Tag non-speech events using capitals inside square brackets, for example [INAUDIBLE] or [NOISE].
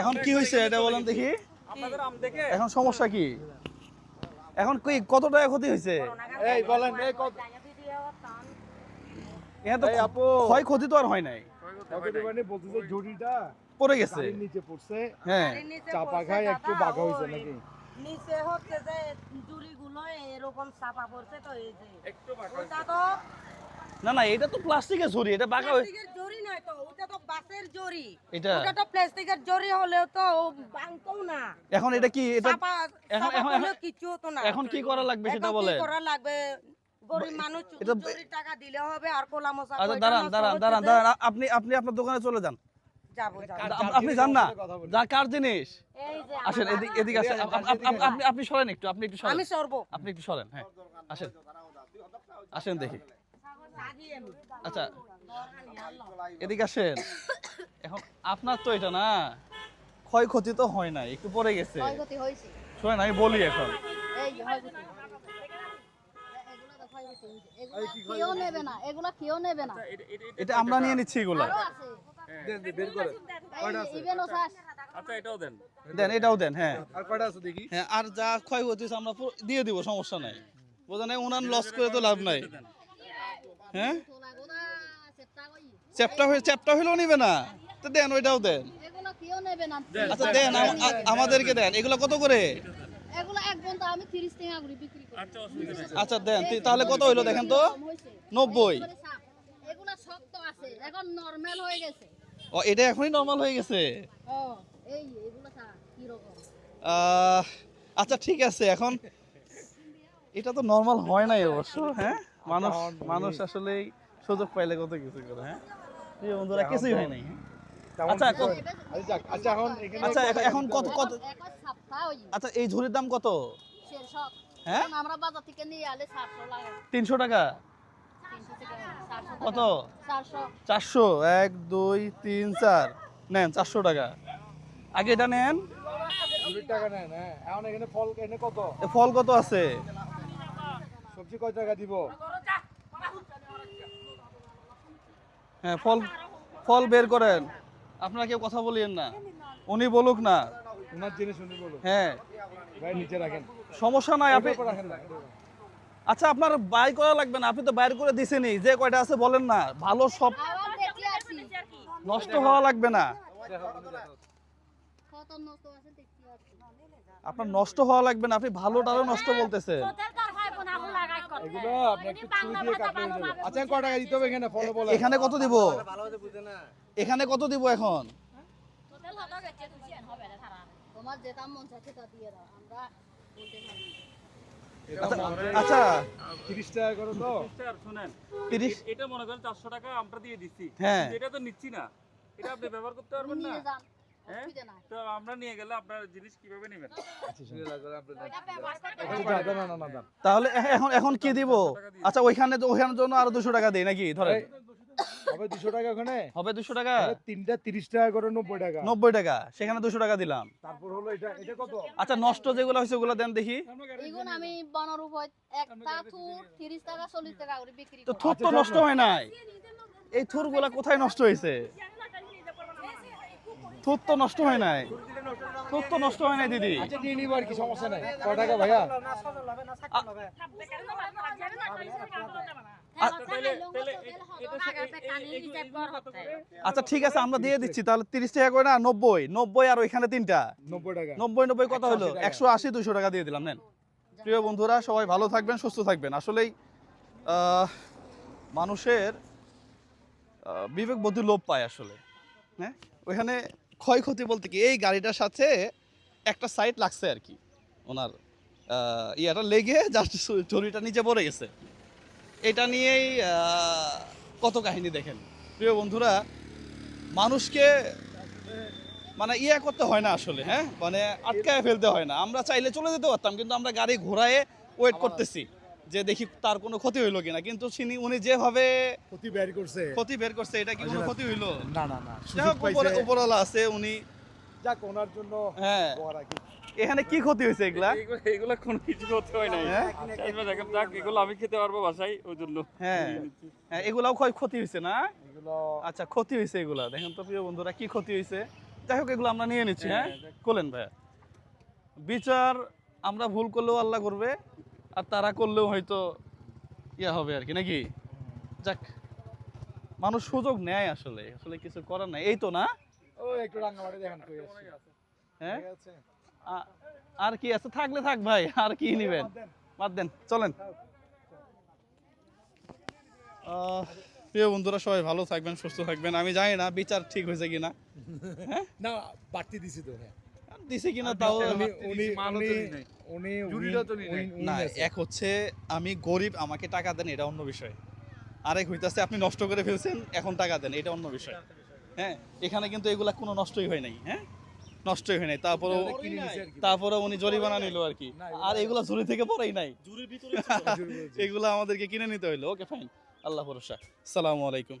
এখন কি হয়েছে এটা বলেন দেখি। আপনাদের আম দেখে এখন সমস্যা কি? এখন কি কত টাকা ক্ষতি হয়েছে? এই বলেন এই কত তো। ক্ষয় ক্ষতি তো আর হয় নাই। কত মানে বলতেছে ঝুড়িটা পড়ে গেছে। নিচে পড়ছে। হ্যাঁ। চাপা খায় একটু বাঘা হয়েছে নাকি? নিচে হচ্ছে যে এরকম চাপা পড়ছে তো এই যে। একটু না না এটা তো প্লাস্টিকের ঝুড়ি এটা বাঁকা প্লাস্টিকের জরি নয় তো ওটা তো বাসের জরি। এটা ওটা তো প্লাস্টিকের জরি হলেও তো না। এখন এটা কি এটা এখন- এখন- কিছু হতো না। এখন কি করা লাগবে সেটা এখন কি করা লাগবে? গরিব মানুষ এটা- জরি টাকা দিলে হবে আর কোলা মশা আচ্ছা আপনি আপনি আপনার দোকানে চলে যান। যাব যাব। আপ- আপনি যান না। যা কার জিনিস? এই যে আসেন এদিকে আসেন। আপনি আপনি সরেন একটু আপনি একটু সরেন। আমি সরবো। আপনি একটু সরেন হ্যাঁ। আসেন। আসেন দেখি। আচ্ছা এদিকে আসেন। এখন আপনার তো এটা না ক্ষয়ক্ষতি তো হয় নাই একটু পড়ে গেছে। শোনেন আমি বলি এখন। এটা আমরা নিয়ে নিচ্ছি এগুলা। দেন, আচ্ছা এটাও দেন। দেন এটাও দেন হ্যাঁ। আর কয়টা আছে দেখি? হ্যাঁ আর যা ক্ষয়ক্ষতি হয়েছে আমরা দিয়ে দিব সমস্যা নাই। বোঝা নাই ওনার লস করে তো লাভ নাই। হ্যাঁ? চ্যাপটা হয়ে চ্যাপটা হইলেও নিবে না। তো দেন ওইটাও দেন। আচ্ছা দেন আমাদেরকে দেন। এগুলো কত করে? এগুলো এক ঘণ্টা আমি তিরিশ টাকা করে বিক্রি করি। আচ্ছা আচ্ছা দেন তাহলে কত হইল দেখেন তো? নব্বই। হয়ে ও এটা এখনই নর্মাল হয়ে গেছে? ও এই এগুলো সাপ কি রকম আহ, আচ্ছা ঠিক আছে এখন এটা তো নর্মাল হয় নাই অবশ্য হ্যাঁ? মানুষ মানুষ আসলে সুযোগ পাইলে কত কিছু করে হ্যাঁ? প্রিয় বন্ধুরা কিছুই হয় নাই? আচ্ছা। আচ্ছা, আচ্ছা এখন আচ্ছা এখন- কত কত আচ্ছা এই ঝুড়ির দাম কত? হ্যাঁ? আমরা বাজার থেকে নিয়ে আলে লাগে তিনশো টাকা? কত? চারশো। চারশো। এক দুই তিন চার। নেন চারশো টাকা। আগে এটা নেন। টাকা নেন হ্যাঁ। এখন এখানে ফল এখানে কত? ফল কত আছে? সবজি কয় টাকা দিব? হ্যাঁ ফল ফল বের করেন। আপনারা কেউ কথা বলিয়েন না। উনি বলুক না। ওনার জিনিস উনি বলুন হ্যাঁ। ভাই নিচে রাখেন। সমস্যা নাই আপনি আচ্ছা আপনার বাই করা লাগবে না আপনি তো বাইর করে দিছেনই। যে কয়টা আছে বলেন না। ভালো সব নষ্ট হওয়া লাগবে না। আপনার নষ্ট হওয়া লাগবে না আপনি ভালোটারও নষ্ট বলতেছেন। এগুলো আপনি একটু ছুরি দিয়ে কাটলে হয়ে আচ্ছা কয় টাকা দিতে হবে এখানে? ফলো বলে এখানে কত দিব? এখানে কত দিব এখন? তোমার যেটা মন চাচ্ছে তা দিয়ে দাও আমরা বলতে পারি আচ্ছা তিরিশ টাকা করে তো স্যার শুনেন তিরিশ? এটা মনে করেন চারশো টাকা আমরা দিয়ে দিচ্ছি। হ্যাঁ। এটা তো নিচ্ছি না। এটা আপনি ব্যবহার করতে পারবেন না। হ্যাঁ? অসুবিধা নাই। তো আমরা নিয়ে গেলে আপনার জিনিস কীভাবে নেবেন? আচ্ছা, দাও, না না না দাও। তাহলে এখন এখন কি দিব? আচ্ছা ওইখানে ওইখানের জন্য আরও দুশো টাকা দিই নাকি? ধরেন। হবে দুশো টাকা ওখানে? হবে দুশো টাকা? তিনটা তিরিশ টাকা করে নব্বই টাকা। নব্বই টাকা সেখানে দুশো টাকা দিলাম। তারপর হলো এটা এটা কত? আচ্ছা নষ্ট যেগুলো হয়েছে ওগুলো দেন দেখি। এগুন আমি বনর উপর একটা থুর তিরিশ টাকা চল্লিশ টাকা করে বিক্রি তো থুর তো নষ্ট হয় নাই। এই থুরগুলা কোথায় নষ্ট হয়েছে? থুর তো নষ্ট হয় নাই। থুর তো নষ্ট হয় নাই দিদি। আচ্ছা কি সমস্যা নাই। টাকা ভাইয়া? আচ্ছা ঠিক আছে আমরা দিয়ে দিচ্ছি তাহলে তিরিশ টাকা করে না নব্বই। নব্বই আর ওইখানে তিনটা। নব্বই টাকা। নব্বই নব্বই কত হলো? একশো আশি দুশো টাকা দিয়ে দিলাম নেন। প্রিয় বন্ধুরা সবাই ভালো থাকবেন সুস্থ থাকবেন। আসলেই মানুষের আহ, বিবেক বুদ্ধি লোপ পায় আসলে হ্যাঁ? ওইখানে ক্ষয়ক্ষতি বলতে কি এই গাড়িটার সাথে একটা সাইড লাগছে আর কি। ওনার ইয়াটা লেগে জাস্ট চুরিটা নিচে পড়ে গেছে। এটা নিয়েই কত কাহিনী দেখেন। প্রিয় বন্ধুরা মানুষকে মানে ইয়ে করতে হয় না আসলে হ্যাঁ? মানে আটকায় ফেলতে হয় না। আমরা চাইলে চলে যেতে পারতাম কিন্তু আমরা গাড়ি ঘোরায় ওয়েট করতেছি। যে দেখি তার কোনো ক্ষতি হইল কিনা। কিন্তু তিনি উনি যেভাবে ক্ষতি বের করছে। ক্ষতি বের করছে এটা কি কোনো ক্ষতি হইল? না না না উপরে উপরওয়ালা আছে উনি যাক ওনার জন্য হ্যাঁ। এখানে কি ক্ষতি হয়েছে এগুলা? এইগুলা কোনো কিছু করতে হয় নাই। হ্যাঁ? চাইবে দেখেন যাক এগুলো আমি খেতে পারব বাসায় ওই জন্য। হ্যাঁ। হ্যাঁ এগুলাও ক্ষয় ক্ষতি হয়েছে না? এগুলো আচ্ছা ক্ষতি হয়েছে এগুলা। দেখেন তো প্রিয় বন্ধুরা কি ক্ষতি হয়েছে যাই হোক এগুলো আমরা নিয়ে নিচ্ছি হ্যাঁ কোলেন ভাইয়া। বিচার আমরা ভুল করলেও আল্লাহ করবে। আর তারা করলেও হয়তো ইয়া হবে আর কি নাকি? যাক মানুষ সুযোগ নেয় আসলে আসলে কিছু করার নাই। এই তো না? ও একটু রাঙ্গামাটি দেখেন কই আছে? হ্যাঁ? আর কি আছে? থাকলে থাক ভাই আর কি নিবেন? বাদ দেন। চলেন। আহ, প্রিয় বন্ধুরা সবাই ভালো থাকবেন সুস্থ থাকবেন। আমি জানি না বিচার ঠিক হয়েছে কিনা। [LAUGHS] না বাড়তি দিছি তো হ্যাঁ। দিছে কিনা তাও উনি উনি উনি নি এক হচ্ছে আমি গরিব আমাকে টাকা দেন এটা অন্য বিষয়। আরেক হইতাছে আপনি নষ্ট করে ফেলছেন এখন টাকা দেন এটা অন্য বিষয়। হ্যাঁ এখানে কিন্তু এগুলা কোনো নষ্টই হয় নাই হ্যাঁ? নষ্টই হয় নাই। কি। তারপরে উনি জরিমানা নিল আর কি। আর এগুলা ঝুড়ি থেকে পড়াই নাই। [LAUGHS] এগুলো আমাদেরকে কিনে নিতে হইল। ওকে ফাইন আল্লাহ ভরসা। সালামু আলাইকুম।